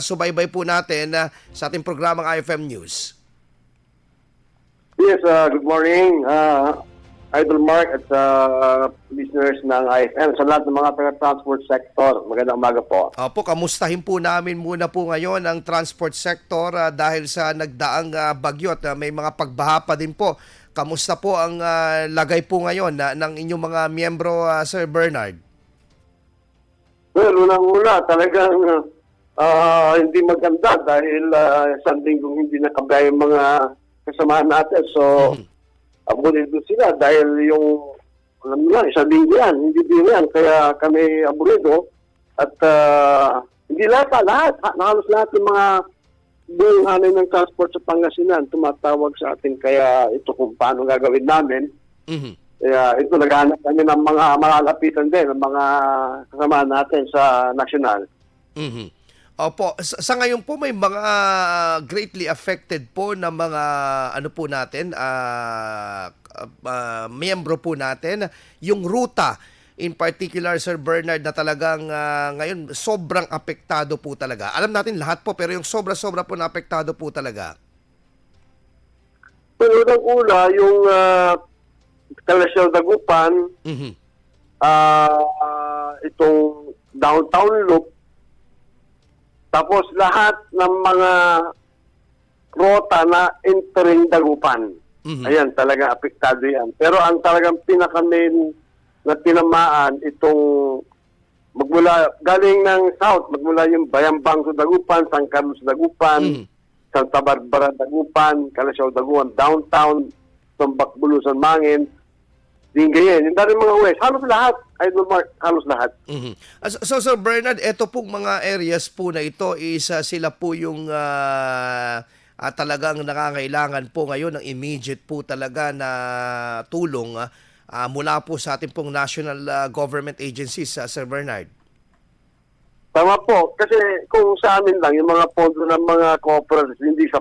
subaybay po natin ah, sa ating programang IFM News. Yes, uh, good morning, uh, Idol Mark at uh, listeners ng IFM sa lahat ng mga taga-transport sector. Magandang umaga po. Opo, kamustahin po namin muna po ngayon ang transport sector ah, dahil sa nagdaang ah, bagyo at ah, may mga pagbaha pa din po. Kamusta po ang ah, lagay po ngayon na, ng inyong mga miyembro, ah, Sir Bernard? Well, unang-una, talagang uh, hindi maganda dahil uh, isang linggong hindi nakabaya yung mga kasamahan natin. So, aburido sila dahil yung, alam mo na, isang linggo yan, hindi din yan. Kaya kami aburido at uh, hindi lahat, ah, lahat, ha- halos lahat ng mga buong hanay ng transport sa Pangasinan tumatawag sa atin kaya ito kung paano gagawin namin. Mhm. Kaya ito, naghahanap kami ng mga malalapitan din, ng mga kasama natin sa national. Mhm. Opo, sa, sa ngayon po may mga greatly affected po na mga ano po natin, ah ah, miyembro po natin, yung ruta in particular Sir Bernard na talagang ah, ngayon sobrang apektado po talaga. Alam natin lahat po pero yung sobra-sobra po na apektado po talaga. Pero unang-una, yung uh, Kalasyaw Dagupan, Mhm. ah, itong downtown loop, tapos lahat ng mga rota na entering Dagupan. Mhm. Ayan, talaga apektado yan. Pero ang talagang pinaka-main na tinamaan itong magmula, galing ng south, magmula yung Bayambang sa Dagupan, San Carlos Dagupan, Mhm. Santa Barbara Dagupan, Kalasyaw Dagupan, downtown, Tumbak Bulusan Mangin, Dingayen, yung dami mga west, halos lahat, Idol Mark, halos lahat. Mhm. Ah, So, so Sir Bernard, ito pong mga areas po na ito is ah, sila po yung ah, ah, talagang nangangailangan po ngayon ng immediate po talaga na tulong ah, ah, mula po sa ating pong national ah, government agencies, ah, Sir Bernard. Tama po, kasi kung sa amin lang, yung mga pondo ng mga cooperatives, hindi sa,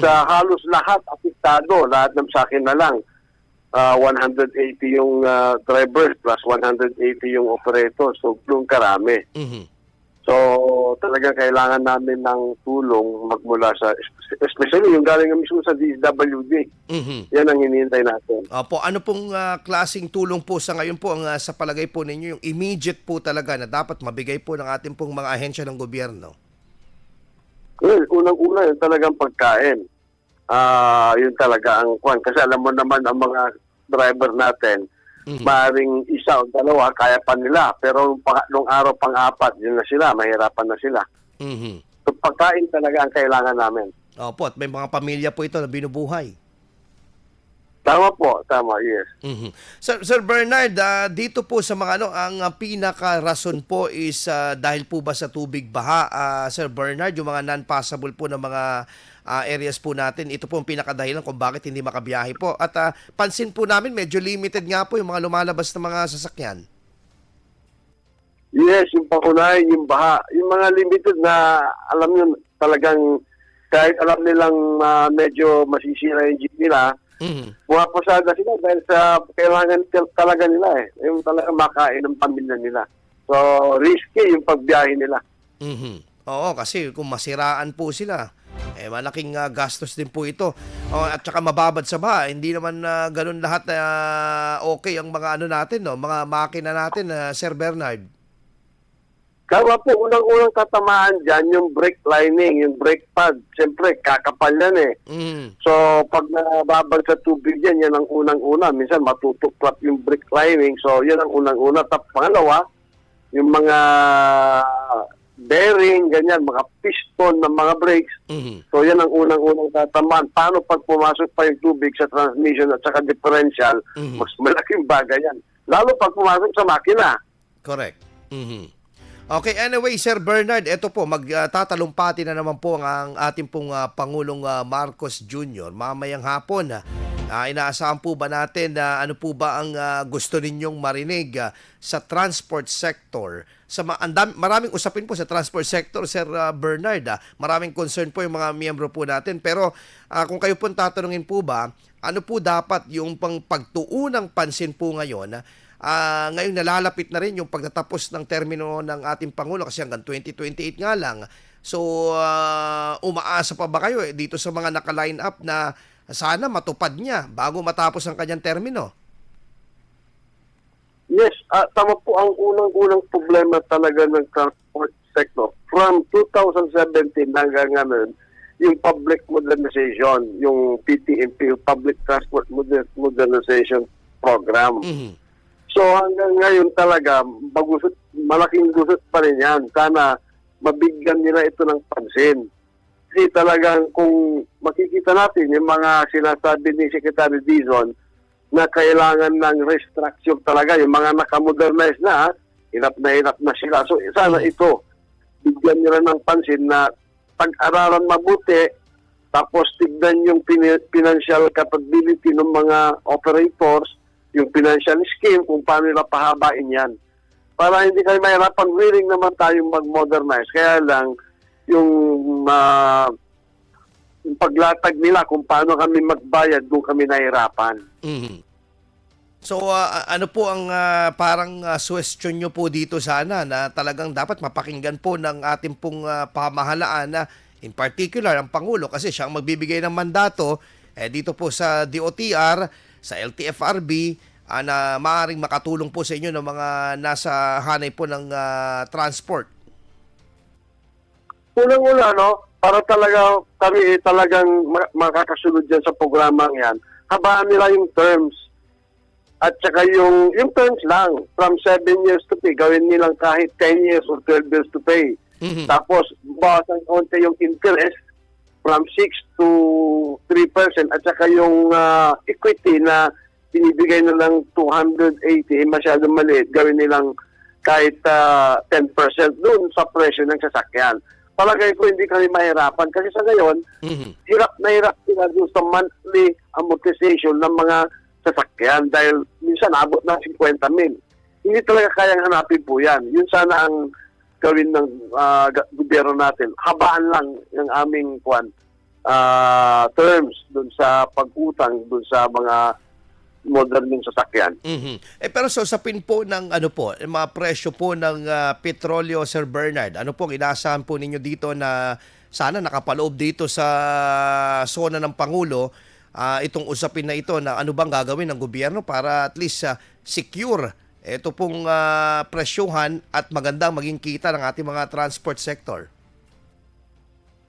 sa halos lahat apektado, lahat ng sa akin na lang. Ah, 180 yung ah, drivers plus 180 yung operator, so yung karami. Mhm. So, talagang kailangan namin ng tulong magmula sa, especially yung galing mismo sa DSWD. Mhm. Yan ang hinihintay natin. Opo, ano pong ah, klasing tulong po sa ngayon po ang ah, sa palagay po ninyo yung immediate po talaga na dapat mabigay po ng ating pong mga ahensya ng gobyerno? Well, unang-una yung talagang pagkain. Ah, yun talaga ang kwan. Kasi alam mo naman ang mga driver natin, Mhm. maring isa o dalawa, kaya pa nila. Pero nung araw, pang-apat, yun na sila, mahirapan na sila. Mhm. So, pagkain talaga ang kailangan namin. Opo, at may mga pamilya po ito na binubuhay. Tama po, tama, yes. Mhm. Sir, Sir Bernard, ah, dito po sa mga ano, ang ah, pinaka-rason po is ah, dahil po ba sa tubig baha, ah, Sir Bernard, yung mga non-passable po ng mga ah, areas po natin, ito po ang pinakadahilan kung bakit hindi makabiyahe po. At ah, pansin po namin, medyo limited nga po yung mga lumalabas na mga sasakyan. Yes, yung pangunahin, yung baha. Yung mga limited na, alam nyo, talagang kahit alam nilang ah, medyo masisira yung jeep nila, Mhm. pumapasada sila dahil sa kailangan tal- talaga nila eh. Yung talaga makain ng pamilya nila. So, risky yung pagbiyahe nila. Mhm. Oo, kasi kung masiraan po sila, eh malaking ah, gastos din po ito. Oh, at saka mababad sa baha, hindi naman na ganun lahat na okay ang mga ano natin, no, mga makina natin, ah, Sir Bernard. Kaya po, unang-unang tatamaan dyan, yung brake lining, yung brake pad. Siyempre, kakapal yan eh. Mhm. So, pag nababag sa tubig yan, yan ang unang-una. Minsan, matutuklap yung brake lining. So, yan ang unang-una. Tap, pangalawa, yung mga bearing, ganyan, mga piston ng mga brakes. Mhm. So, yan ang unang-unang tatamaan. Paano pag pumasok pa yung tubig sa transmission at saka differential, Mhm. mas malaking bagay yan. Lalo pag pumasok sa makina. Correct. Mhm. Okay, anyway, Sir Bernard, ito po, magtatalumpati na naman po ang ating pong ah, Pangulong ah, Marcos Jr. mamayang hapon. Ah, inaasahan po ba natin na ano po ba ang ah, gusto ninyong marinig ah, sa transport sector? Sa ma- andam- maraming usapin po sa transport sector, Sir ah, Bernard. ah. Maraming concern po yung mga miyembro po natin. Pero ah, kung kayo po tatanungin po ba, ano po dapat yung pang pagtuunang pansin po ngayon Ah, ngayon nalalapit na rin yung pagtatapos ng termino ng ating Pangulo kasi hanggang 2028 nga lang. So, ah, umaasa pa ba kayo eh, dito sa mga naka-line up na sana matupad niya bago matapos ang kanyang termino? Yes, ah, tama po ang unang-unang problema talaga ng transport sector. From 2017 hanggang ngayon, yung public modernization, yung PTMP, yung Public Transport Moder- Modernization Program. Mhm. So hanggang ngayon talaga, bagusot, malaking gusot pa rin yan. Sana mabigyan nila ito ng pansin. Kasi talagang kung makikita natin yung mga sinasabi ni Secretary Dizon na kailangan ng restructure talaga, yung mga nakamodernize na, hirap na hirap na sila. So sana ito, bigyan nila ng pansin na pag-aralan mabuti, tapos tignan yung pin- financial capability ng mga operators, yung financial scheme, kung paano nila pahabain yan. Para hindi kayo mahirapan, willing naman tayong mag-modernize. Kaya lang, yung, ah, yung paglatag nila kung paano kami magbayad kung kami nahirapan. Mhm. So ah, ano po ang ah, parang uh, suggestion nyo po dito sana na talagang dapat mapakinggan po ng ating pong ah, pamahalaan na in particular ang Pangulo kasi siya ang magbibigay ng mandato eh, dito po sa DOTR, sa LTFRB ah, na maaaring makatulong po sa inyo ng mga nasa hanay po ng ah, transport. Unang-una, no, para talaga kami eh, talagang ma- makakasunod dyan sa programang yan, habaan nila yung terms. At saka yung, yung terms lang, from 7 years to pay, gawin nilang kahit 10 years or 12 years to pay. Mhm. Tapos, bawasan konti yung interest from 6 to 3% at saka yung ah, equity na binibigay na lang 280, eh, masyadong maliit, gawin nilang kahit ah, 10% dun sa presyo ng sasakyan. Palagay ko hindi kami mahirapan kasi sa ngayon, Mhm. hirap na hirap sila dun sa monthly amortization ng mga sasakyan dahil minsan abot na 50 mil. Hindi talaga kayang hanapin po yan. Yun sana ang gawin ng ga- gobyerno natin. Habaan lang yung aming kwan, ah, terms dun sa pag-utang dun sa mga modern yung sasakyan. Mhm. Eh pero sa usapin po ng ano po, mga presyo po ng ah, petrolyo Sir Bernard, ano po inaasahan po ninyo dito na sana nakapaloob dito sa zona ng Pangulo ah, itong usapin na ito na ano bang gagawin ng gobyerno para at least ah, secure ito pong ah, presyuhan at magandang maging kita ng ating mga transport sector.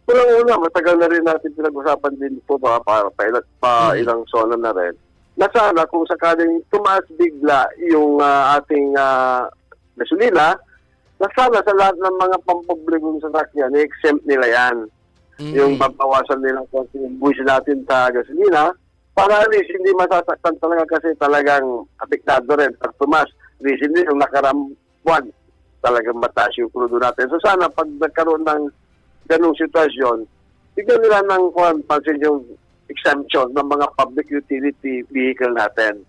Unang-una, matagal na rin natin pinag-usapan din po pa, pa, pa, ilang, pa Mhm. ilang zona na rin. Na sana kung sakaling tumaas bigla yung ah, ating uh, gasolina, na sana sa lahat ng mga pampublikong sasakyan, i-exempt nila yan. Mhm. Yung babawasan nila yung buwis natin sa gasolina, para at least hindi masasaktan talaga kasi talagang apektado rin pag tumas. Recently, yung nakaram buwan, talagang mataas yung krudo natin. So sana pag nagkaroon ng ganung sitwasyon, bigyan nila ng kung pansin yung exemption ng mga public utility vehicle natin.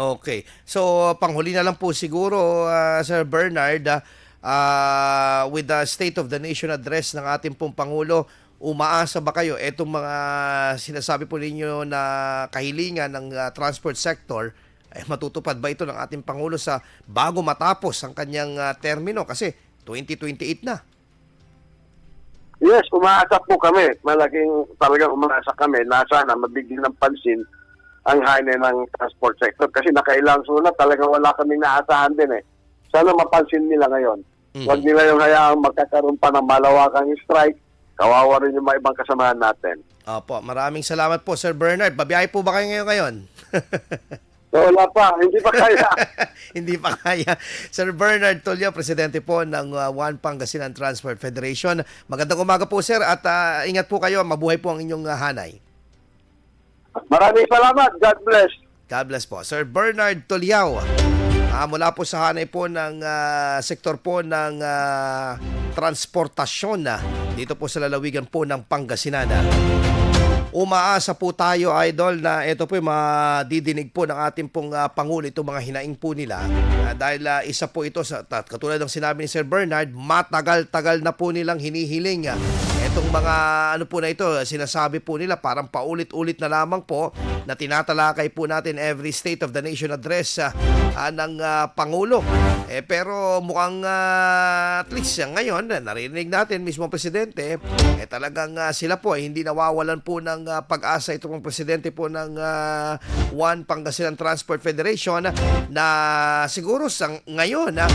Okay. So, panghuli na lang po siguro, ah, Sir Bernard, ah, with the State of the Nation address ng ating pong Pangulo, umaasa ba kayo etong mga sinasabi po ninyo na kahilingan ng ah, transport sector, eh, matutupad ba ito ng ating Pangulo sa bago matapos ang kanyang ah, termino? Kasi 2028 na. Yes, umaasa po kami. Malaking talagang umaasa kami na sana mabigyan ng pansin ang hanay ng transport sector. Kasi nakailang sunod, talagang wala kaming naasahan din eh. Sana mapansin nila ngayon. Mhm. Huwag nila yung hayaang magkakaroon pa ng malawakang strike. Kawawa rin yung mga ibang kasamahan natin. Opo, maraming salamat po, Sir Bernard. Babiyahe po ba kayo ngayon? So wala pa, hindi pa kaya. Hindi pa kaya. Sir Bernard Tolio, presidente po ng uh, One Pangasinan Transport Federation. Magandang umaga po, sir, at uh, ingat po kayo. Mabuhay po ang inyong uh, hanay. Maraming salamat. God bless. God bless po. Sir Bernard Toliao, ah, mula po sa hanay po ng ah, sektor po ng ah, transportasyon na dito po sa lalawigan po ng Pangasinan. ah. Umaasa po tayo, idol, na ito po madidinig po ng ating pong ah, Pangulo, itong mga hinaing po nila. Ah, dahil ah, isa po ito, sa, katulad ng sinabi ni Sir Bernard, matagal-tagal na po nilang hinihiling. ah, Itong mga ano po na ito, sinasabi po nila parang paulit-ulit na lamang po na tinatalakay po natin every State of the Nation address ah, ah, ng ah, Pangulo. Eh, pero mukhang ah, at least ah, ngayon, narinig natin mismo ang presidente, eh talagang ah, sila po ay hindi nawawalan po ng ah, pag-asa itong presidente po ng ah, One Pangasinan Transport Federation na siguro sa ngayon ah,